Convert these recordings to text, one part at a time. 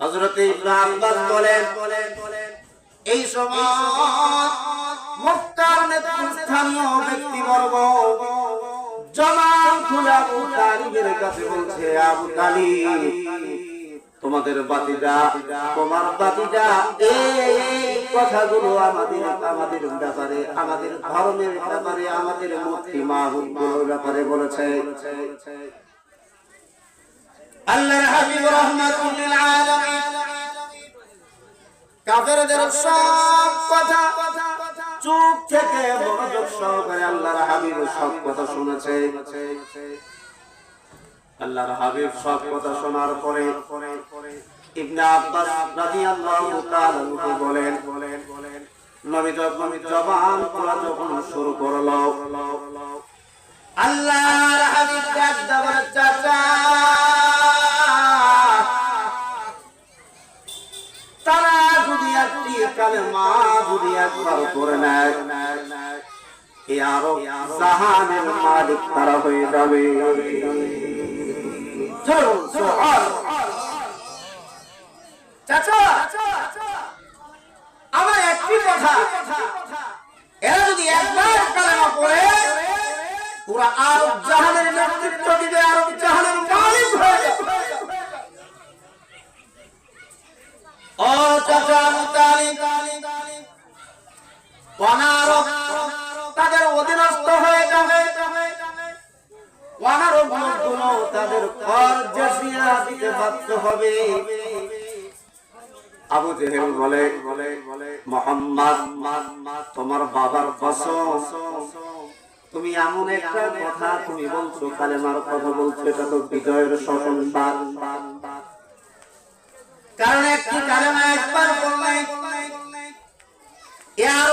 হযরত আব্বাস বলেন, এই সময় মক্কার ব্যক্তিবর্গ তোমাদের বাতিদা, তোমার বাতিদা, এই কথাগুলো আমাদের আমাদের ব্যাপারে, আমাদের ধর্মের ব্যাপারে, আমাদের মুক্তি মাহুদের ব্যাপারে বলেছে। আল্লাহর হাবিব রহমাতুল আলামিন। কাফেরদের সব কথা চুপ থেকে মনোযোগ সহকারে আল্লাহর হাবিব সব কথা শুনেছে। আল্লাহর হাবিব সব কথা শোনার পরে ইবনে আব্বাস রাদিয়াল্লাহু তাআলা আনহু বলেন, নবী যখন জবান খোলা যখন শুরু করল, আল্লাহর হাবিব চাচা একবার করে নেয়। এই আরও জাহানের মালিক তারা হয়ে যাবে। আমার একটি কথা। এরা যদি একবার কালেমা পড়ে, ওরা আরব জাহানের নেতৃত্ব দিবে আরব জাহানের মালিক হয়ে যাবে। ও চাচা মুতালিব। তাদের অধীনস্থ হয়ে যাবে। অনারব তোমার বাবার কসম। তুমি এমন একটা কথা তুমি বলছো, কালেমার কথা বলছো, এটা তো বিজয়ের সসংবাদ কারণ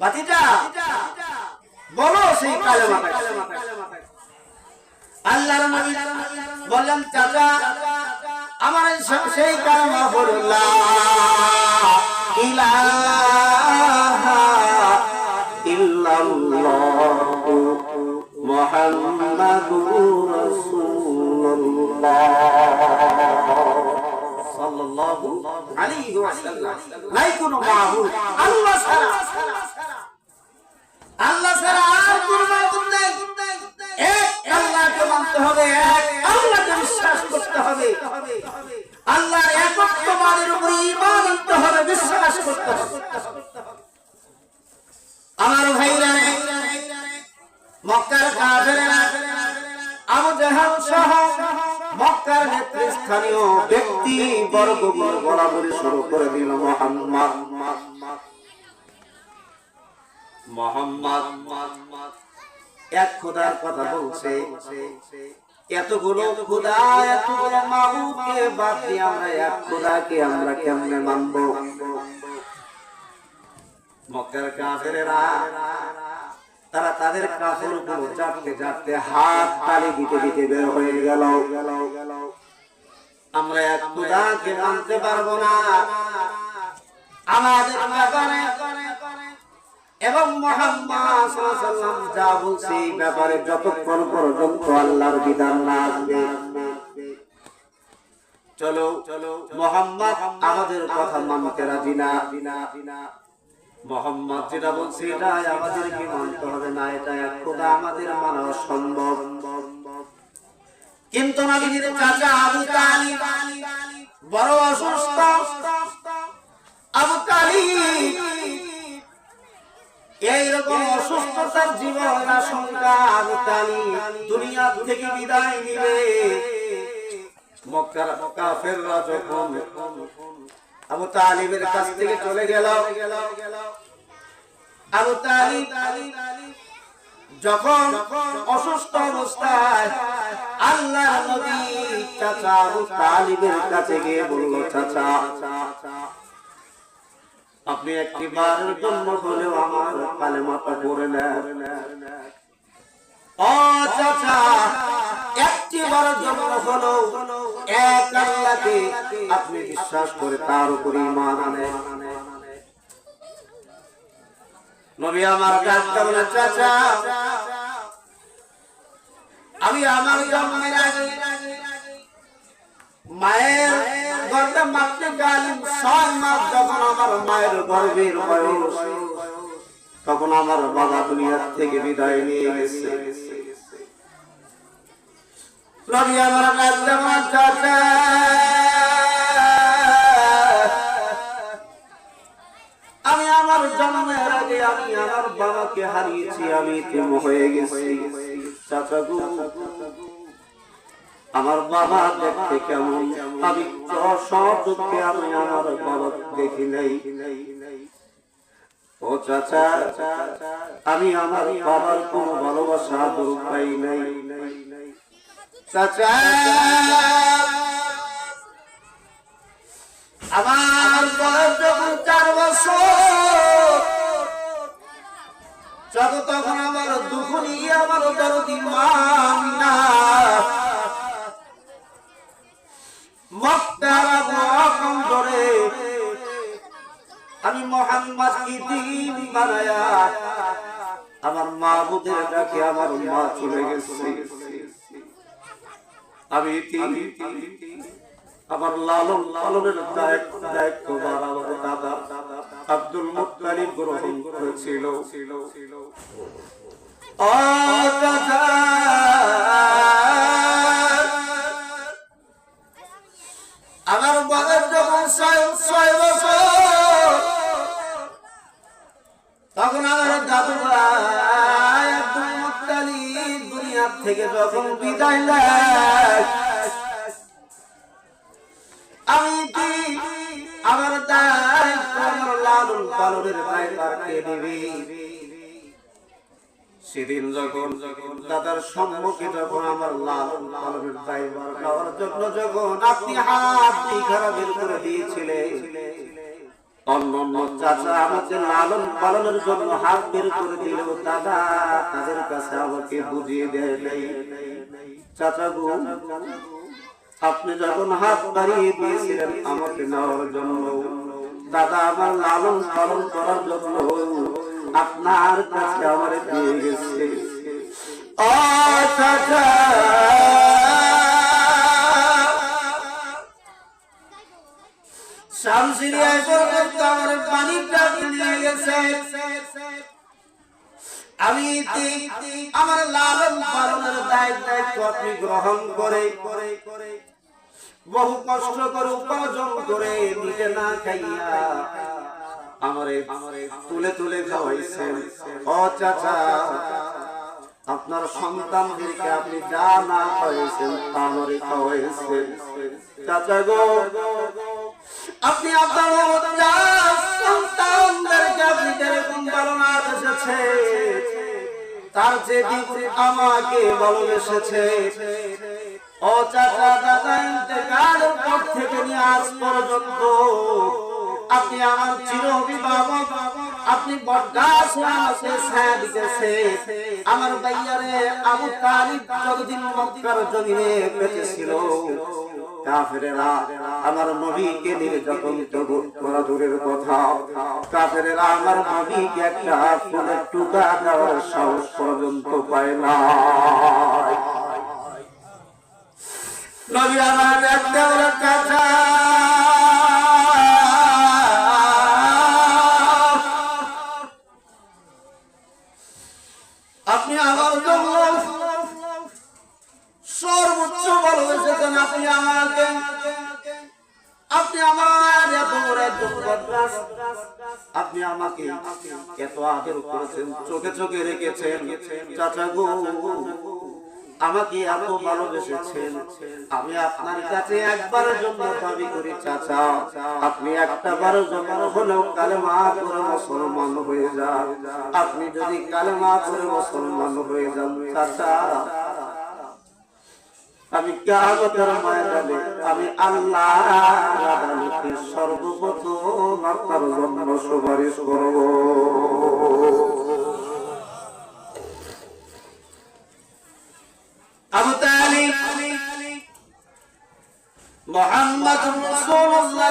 বাতিটা। বলো সেই কালেমাটা আল্লাহর নবী বললেন চাচা আমার সেই কালেমা হলো লা ইলাহা ইল্লাল্লাহু মুহাম্মাদুর রাসূলুল্লাহ সাল্লাল্লাহু আলাইহি ওয়াসাল্লাম। নাই কোনো মাহবুব আল্লাহ ছাড়া আল্লাহ ছাড়া আর কোনো মাহবুব নেই। এক আল্লাহকে মানতে হবে, এক আল্লাহকে বিশ্বাস করতে হবে। আল্লাহর একত্ববাদের উপরে ঈমান আনতে হবে, বিশ্বাস করতে হবে। আমার ভাইরা, মক্কার কাফেরেরা, আবু জাহাল সহ মক্কার নেতৃস্থানীয় ব্যক্তি বর্গগুলো বরাবরই শুরু করে দিল মোহাম্মদ। মোহাম্মদ। এক খোদার কথা বলছে, এতগুলো খোদা, এতগুলো বাদ দিয়ে আমরা এক খোদাকে আমরা কেমনে মানব? মক্কার কাফেরেরা, তারা তাদের কাফের উপর চাপতে চাপতে হাত তালি দিতে দিতে বের হয়ে গেল। আমরা এক খোদাকে মানতে পারব না। আমাদের এবং মোহাম্মদ সাল্লাল্লাহু যা বলছে এই ব্যাপারে যতক্ষণ পর্যন্ত আল্লাহর বিধান না আসবে। চলো চলো, মোহাম্মদ আমাদের কথা মানতে রাজি না। মোহাম্মদ যেটা বলছে এটা আমাদেরকে মানতে হবে না এটা এক খোদা আমাদের মানা সম্ভব কিন্তু নবীজির চাচা আবু তালিব বড় অসুস্থ। আবু তালিব জীবন দুনিয়া থেকে বিদায় নিবে। মক্কার কাফেররা যখন আবু তালিবের কাছ থেকে চলে গেল, আবু তালিব যখন অসুস্থ অবস্থায় আল্লাহ নবী চাচা আবু তালিবের কাছে গিয়ে বলল, চাচা আপনি একটি বারের জন্য হলেও আমার কালেমাটা পড়ে নেন। আপনি বিশ্বাস করে তার উপরে নবী আমার চাচা, আমি আমার জন্মের আগে মায়ের গর্ভে মাতৃ গালিম ছয় মাস যখন আমার মায়ের গর্ভের বয়স তখন আমার বাবা দুনিয়ার থেকে বিদায় নিয়ে গেছে। আমি আমার জন্মের আগে আমি আমার বাবাকে হারিয়েছি, আমি হয়ে গেছি। চাচা গো আমার বাবা দেখতে কেমন? আমি আমি আমার বাবা দেখি নাই। ও চাচা, আমি আমার বাবার কোনো ভালোবাসা দূর পাই নাই। চাচা, আমার বয়স যখন চার বছর যত তখন আমার দুঃখ নিয়ে আমার দরদি মান্না। মক্কারা ধরে আমি মোহাম্মদ দিন বানায়া? আমার মা বুদের ডাকে আমার মা চলে গেছে। আমি আমার লালন লালনের দায়িত্ব আমার দাদা আব্দুল গ্রহণ করেছিল। ও দাদা ছয় বছর তখন আমার দাদু ভাই দুনিয়ার থেকে যখন বিদায় আমি আমার দায় লালন পালনের কে দিবি? সেদিন যখন দাদার সম্মুখে যখন আমার লালন পালনের দায়িত্ব নেওয়ার জন্য যখন আপনি হাত খারাপ করে দিয়েছিলেন আপনি যখন হাত বাড়িয়ে দিয়েছিলেন আমাকে নেওয়ার জন্য, দাদা আমার লালন পালন করার জন্য আপনার কাছে আমার দিয়ে গেছে। আমি আমার লালন পালনের দায়িত্ব আপনি গ্রহণ করে করে করে। বহু কষ্ট করে উপার্জন করে নিজে না খাইয়া আমারে আমারে তুলে তুলে খাওয়াইছেন। ও চাচা, আপনার সন্তানদেরকে আপনি যা না খাওয়াইছেন আমারে খাওয়াইছেন। চাচা গো, আপনি আপনার সন্তানদেরকে আপনি যেরকম পালনা এসেছে। তার যে দিক আমাকে ভালোবেসেছে ও চাচা, দাদা, ইন্তেকালের পর থেকে নিয়ে আজ পর্যন্ত আপনি আমার চির অভিভাবক। আপনি আমার ভাইয়ারে আবু তালিব মক্কার জমিনে বেঁচে ছিল কাফেরেরা আমার নবীকে করা দূরের কথা, কাফেরেরা আমার একটা টুকা দেওয়ার সাহস পর্যন্ত পায় না। নবী আমার একটা ওরা আপনি আমাকে, আপনি আমার এত বড়। আপনি আমাকে এত আদর করেছেন, চোখে চোখে রেখেছেন। চাচা গো, আমাকে এত ভালোবেসেছেন। আমি আপনার কাছে একবারের জন্য দাবি করি, চাচা। আপনি একটা বারের জন্য হলেও কালেমা করে মুসলমান হয়ে যান। আপনি যদি কালেমা করে মুসলমান হয়ে যান, চাচা আমি কাগতের ময়দানে আমি আল্লাহ আদালতে সর্বপ্রথম আপনার জন্য সুপারিশ করব। আবু তালিব, মোহাম্মদ যা